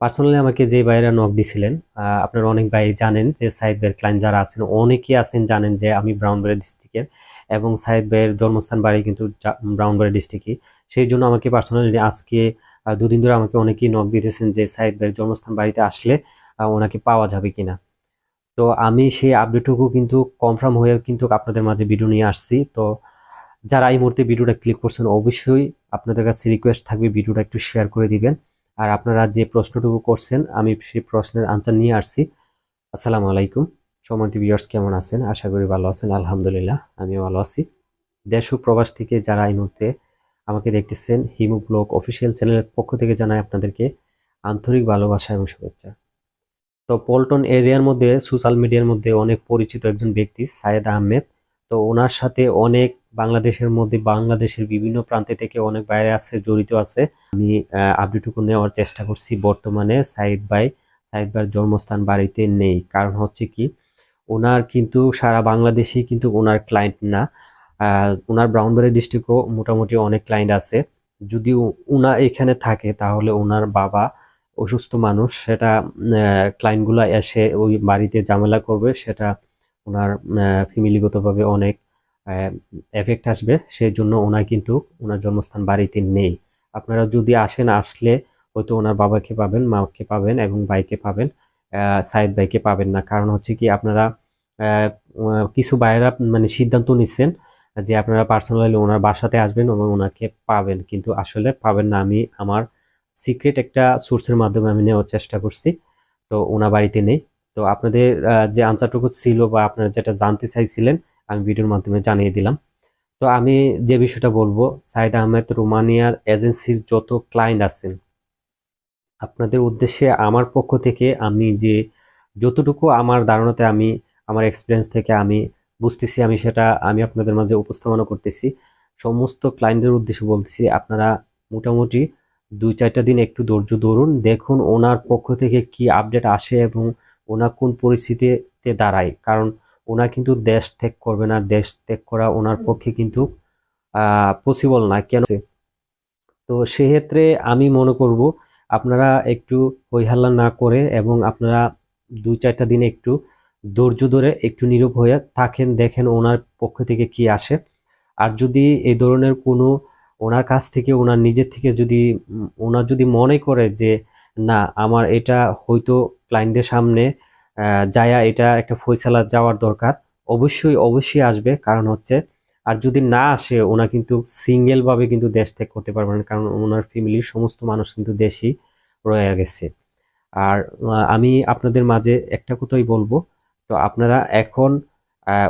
Personally আমাকে যে ভাইরা নক দিছিলেন আপনারা অনেক ভাই জানেন যে সাইদ ভাইয়ের ক্লায়েন্ট যারা আছেন, অনেকেই আছেন জানেন যে আমি ব্রাউনবাড়ি ডিস্ট্রিক্টের এবং সাইদ ভাইয়ের জন্মস্থান বাড়ি কিন্তু ব্রাউনবাড়ি ডিস্ট্রিক্টই সেই জন্য আমাকে পার্সোনালি আজকে দুদিন ধরে আমাকে অনেকেই নক দিতেছেন যে সাইদ ভাইয়ের জন্মস্থান বাড়িতে আসলে ওনাকে পাওয়া যাবে কিনা। তো আমি সেই আপডেটটুকু কিন্তু কনফার্ম হয়ে কিন্তু আপনাদের মাঝে ভিডিও নিয়ে আসছি। তো যারা এই মুহূর্তে ভিডিওটা ক্লিক করছেন, অবশ্যই আপনাদের কাছে রিকোয়েস্ট থাকবে ভিডিওটা একটু শেয়ার করে দিবেন। আর আপনারা যে প্রশ্নটুকু করছেন, আমি সেই প্রশ্নের আনসার নিয়ে আসছি। আসসালামু আলাইকুম। সম্মানিত ভিউয়ার্স কেমন আছেন? আশা করি ভালো আছেন, আলহামদুলিল্লাহ, আমিও ভালো আছি। দেশ ও প্রবাস থেকে যারা এই মুহূর্তে আমাকে দেখতেছেন, হিমু ব্লগ অফিসিয়াল চ্যানেলের পক্ষ থেকে জানাই আপনাদেরকে আন্তরিক ভালোবাসা এবং শুভেচ্ছা। তো পল্টন এরিয়ার মধ্যে, সোশ্যাল মিডিয়ার মধ্যে অনেক পরিচিত একজন ব্যক্তি, সায়েদ আহমেদ। তো ওনার সাথে অনেক বাংলাদেশের মধ্যে বাংলাদেশের বিভিন্ন প্রান্তে থেকে অনেক বাইরে আছে, জড়িত আছে। আমি আপডেটুকু নেওয়ার চেষ্টা করছি বর্তমানে। সাইদ ভাই, সাইদ ভাইয়ের জন্মস্থান বাড়িতে নেই। কারণ হচ্ছে কি, ওনার কিন্তু সারা বাংলাদেশেই কিন্তু ওনার ক্লায়েন্ট না। ওনার ব্রাউনবাড়ি ডিস্ট্রিক্টও মোটামুটি অনেক ক্লায়েন্ট আছে। যদি ওনা এখানে থাকে, তাহলে ওনার বাবা অসুস্থ মানুষ, সেটা ক্লায়েন্টগুলো এসে ওই বাড়িতে ঝামেলা করবে, সেটা ওনার ফ্যামিলিগতভাবে অনেক এফেক্ট আসবে সেই জন্য ওনার কিন্তু ওনার জন্মস্থান বাড়িতে নেই। আপনারা যদি আসেন, আসলে হয়তো ওনার বাবাকে পাবেন, মাকে পাবেন এবং ভাইকে পাবেন সাইদ ভাইকে পাবেন না। কারণ হচ্ছে কি, আপনারা কিছু ভাইয়েরা মানে সিদ্ধান্ত নিচ্ছেন যে আপনারা পার্সোনালি ওনার বাসাতে আসবেন এবং ওনাকে পাবেন। কিন্তু আসলে পাবেন না। আমি, আমার সিক্রেট একটা সোর্সের মাধ্যমে আমি নেওয়ার চেষ্টা করছি। তো ওনার বাড়িতে নেই। তো আপনাদের যে আনসারটুকু ছিল বা আপনারা যেটা জানতে চাইছিলেন আমি ভিডিওর মাধ্যমে জানিয়ে দিলাম। তো আমি যে বিষয়টা বলব, সাইদ আহমেদ রোমানিয়ার এজেন্সির যত ক্লায়েন্ট আছেন, আপনাদের উদ্দেশ্যে আমার পক্ষ থেকে আমি যে যতটুকু আমার ধারণাতে আমি, আমার এক্সপিরিয়েন্স থেকে আমি বুঝতেছি, আমি সেটা আমি আপনাদের মাঝে উপস্থাপনা করতেছি। সমস্ত ক্লায়েন্টদের উদ্দেশ্যে বলতেছি, আপনারা মোটামুটি দুই চারটা দিন একটু ধৈর্য ধরুন, দেখুন ওনার পক্ষ থেকে কি আপডেট আসে এবং ওনার কোন পরিস্থিতিতে দাঁড়ায়। কারণ ওনা কিন্তু দেশ ত্যাগ করবে না, দেশ ত্যাগ করা ওনার পক্ষে কিন্তু পসিবল না। কেন? তো সেক্ষেত্রে আমি মনে করব, আপনারা একটু হইহাল্লা না করে এবং আপনারা দুই চারটা দিন একটু ধৈর্য ধরে একটু নিরূপ হয়ে থাকেন, দেখেন ওনার পক্ষ থেকে কি আসে। আর যদি এই ধরনের কোনো ওনার কাছ থেকে, ওনার নিজের থেকে যদি ওনার যদি মনে করে যে, না, আমার এটা হয়তো ক্লায়েন্টদের সামনে যায়া এটা একটা ফয়সালা যাওয়ার দরকার। অবশ্যই অবশ্যই আসবে। কারণ হচ্ছে, আর যদি না আসে, ওনা কিন্তু সিঙ্গেল ভাবে কিন্তু দেশ ত্যাগ করতে পারবে না। কারণ ওনার ফ্যামিলির সমস্ত মানুষ কিন্তু দেশই রয়ে গেছে। আর আমি আপনাদের মাঝে একটা কথাই বলব। তো আপনারা এখন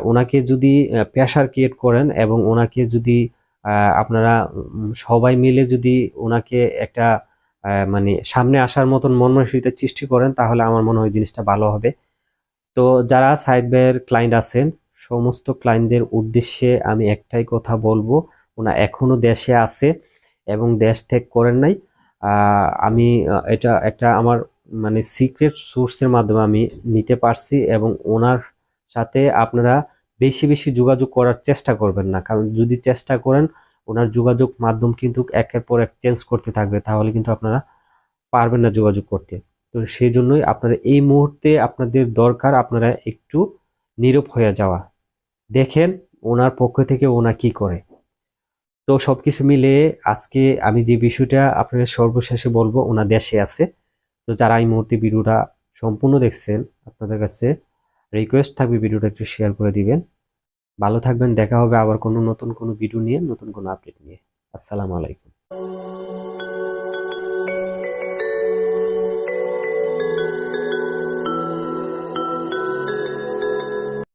ওনাকে যদি প্রেশার ক্রিয়েট করেন এবং ওনাকে যদি আপনারা সবাই মিলে যদি ওনাকে একটা মানে সামনে আসার মতন মন মানসিকতা সৃষ্টি করেন, তাহলে আমার মনে হয় জিনিসটা ভালো হবে। তো যারা সাইড ভাইয়ের ক্লায়েন্ট আছেন, সমস্ত ক্লায়েন্টদের উদ্দেশ্যে আমি একটাই কথা বলব, ওনা এখনও দেশে আছে এবং দেশ ত্যাগ করেন নাই। আমি এটা একটা আমার মানে সিক্রেট সোর্সের মাধ্যমে আমি নিতে পারছি এবং ওনার সাথে আপনারা বেশি বেশি যোগাযোগ করার চেষ্টা করবেন না। কারণ যদি চেষ্টা করেন ওনার যোগাযোগ মাধ্যম কিন্তু একের পর এক চেঞ্জ করতে থাকবে, তাহলে কিন্তু আপনারা পারবেন না যোগাযোগ করতে। তো সেই জন্যই আপনারা এই মুহূর্তে আপনাদের দরকার আপনারা একটু নীরব হয়ে যাওয়া। দেখেন ওনার পক্ষ থেকে ওনা কি করে। তো সব কিছু মিলে আজকে আমি যে বিষয়টা আপনাদের সর্বশেষে বলব, ওনা দেশে আছে। তো যারা এই মুহূর্তে ভিডিওটা সম্পূর্ণ দেখছেন, আপনাদের কাছে রিকোয়েস্ট থাকবে ভিডিওটা একটু শেয়ার করে দিবেন। ভালো থাকবেন, দেখা হবে আবার কোনো নতুন কোনো ভিডিও নিয়ে, নতুন কোনো আপডেট নিয়ে। আসসালামু আলাইকুম।